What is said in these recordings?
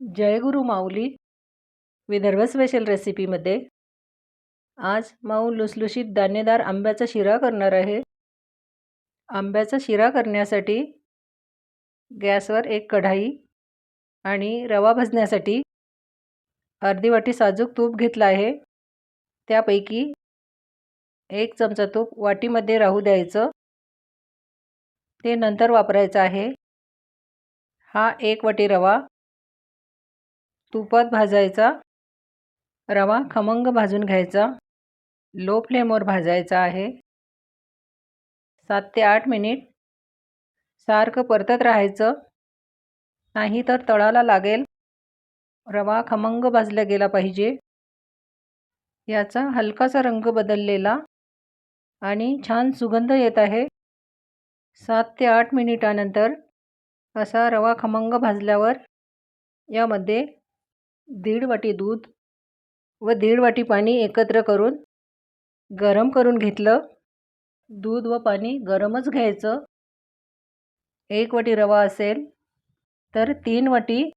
जयगुरु माऊली Vidarbha special रेसिपीमध्ये आज माऊ लुसलुशीत दाणेदार आंब्याचा शिरा करणार आहे. आंब्याचा शिरा करण्यासाठी गॅसवर एक कढाई आणि रवा भाजण्यासाठी अर्धी वाटी साजूक तूप घेतलं आहे. त्यापैकी एक चमचा तूप वाटीमध्ये राहू द्यायचं. ते नंतर वापरायचं आहे. हा एक वाटी रवा तुपात भाजायचा. रवा खमंग भाजून घ्यायचा. लो फ्लेमवर भाजायचा आहे. सात ते आठ मिनिट. सारखं परतत राहायचं. नाही तर तळाला लागेल. रवा खमंग भाजला गेला पाहिजे. याचा हलकासा रंग बदललेला आणि छान सुगंध येत आहे. सात ते आठ मिनिटानंतर असा रवा खमंग भाजल्यावर यामध्ये दीड वाटी दूध व दीड वाटी पाणी एकत्र करून गरम करून घेतलं. दूध व पाणी गरमच घ्यायचं. एक वाटी रवा असेल तर तीन वाटी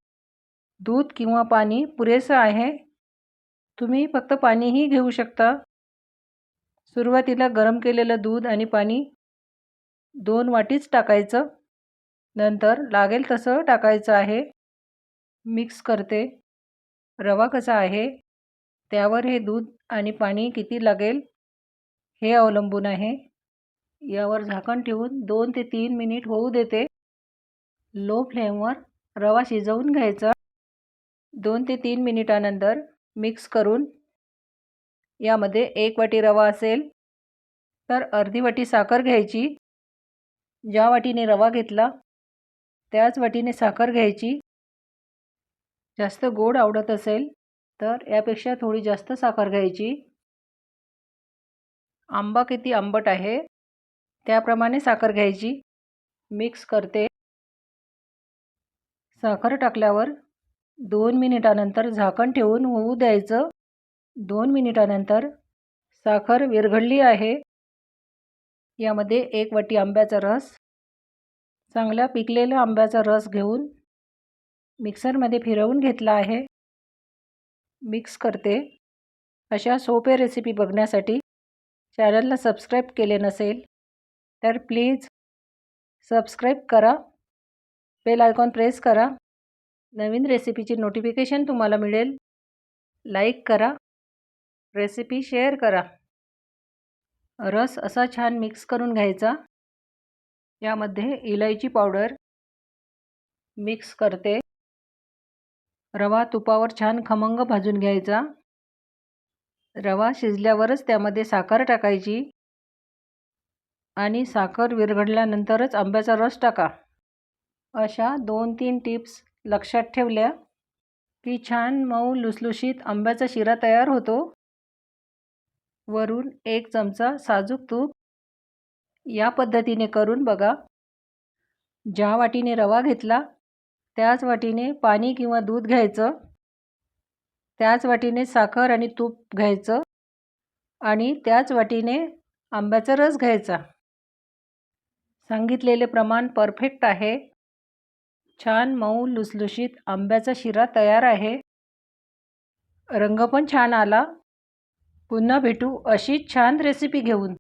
दूध किंवा पाणी पुरेसं आहे. तुम्ही फक्त पाणीही घेऊ शकता. सुरुवातीला गरम केलेलं दूध आणि पाणी दोन वाटीच टाकायचं. नंतर लागेल तसं टाकायचं आहे. मिक्स करते. रवा कसा आहे? त्यावर हे दूध आणि पाणी किती लागेल? हे अवलंबून आहे. यावर झाकण ठेवून दोन ते तीन मिनिट होऊ देते. लो फ्लेमवर रवा शिजवून घ्यायचा. दोन ते तीन मिनिटानंतर मिक्स करून यामध्ये एक वाटी रवा असेल तर अर्धी वाटी साखर घ्यायची. ज्या वाटीने रवा घेतला त्याच वाटीने साखर घ्यायची. जास्त गोड आवडत असेल तर यापेक्षा थोडी जास्त साखर घ्यायची. आंबा किती आंबट आहे त्याप्रमाणे साखर घ्यायची. मिक्स करते. साखर टाकल्यावर दोन मिनिटानंतर झाकण ठेवून होऊ द्यायचं. दोन मिनिटानंतर साखर विरघळली आहे. यामध्ये एक वाटी आंब्याचा रस चांगल्या पिकलेल्या आंब्याचा रस घेऊन मिक्सरमध्ये फिरवून घेतला आहे. मिक्स करते. अशा सोप्या रेसिपी बघण्यासाठी चॅनलला सबस्क्राईब केले नसेल तर प्लीज सबस्क्राईब करा. बेल आयकॉन प्रेस करा. नवीन रेसिपीची नोटिफिकेशन तुम्हाला मिळेल. लाईक करा. रेसिपी शेअर करा. रस असा छान मिक्स करून घ्यायचा. यामध्ये इलायची पावडर मिक्स करते. रवा तुपावर छान खमंग भाजून घ्यायचा. रवा शिजल्यावरच त्यामध्ये साखर टाकायची. आणि साखर विरघळल्यानंतरच आंब्याचा रस टाका. अशा दोन तीन टिप्स लक्षात ठेवल्या की छान मऊ लुसलुशीत आंब्याचा शिरा तयार होतो. वरून एक चमचा साजूक तूप या पद्धतीने करून बघा. ज्या वाटीने रवा घेतला त्याच वाटीने पाणी किंवा दूध घ्यायचं. त्याच वाटीने साखर आणि तूप घ्यायचं. आणि त्याच वाटीने आंब्याचा रस घ्यायचा. सांगितलेले प्रमाण परफेक्ट आहे. छान मऊ लुसलुशीत आंब्याचा शिरा तयार आहे. रंग पण छान आला. पुन्हा भेटू अशीच छान रेसिपी घेऊन.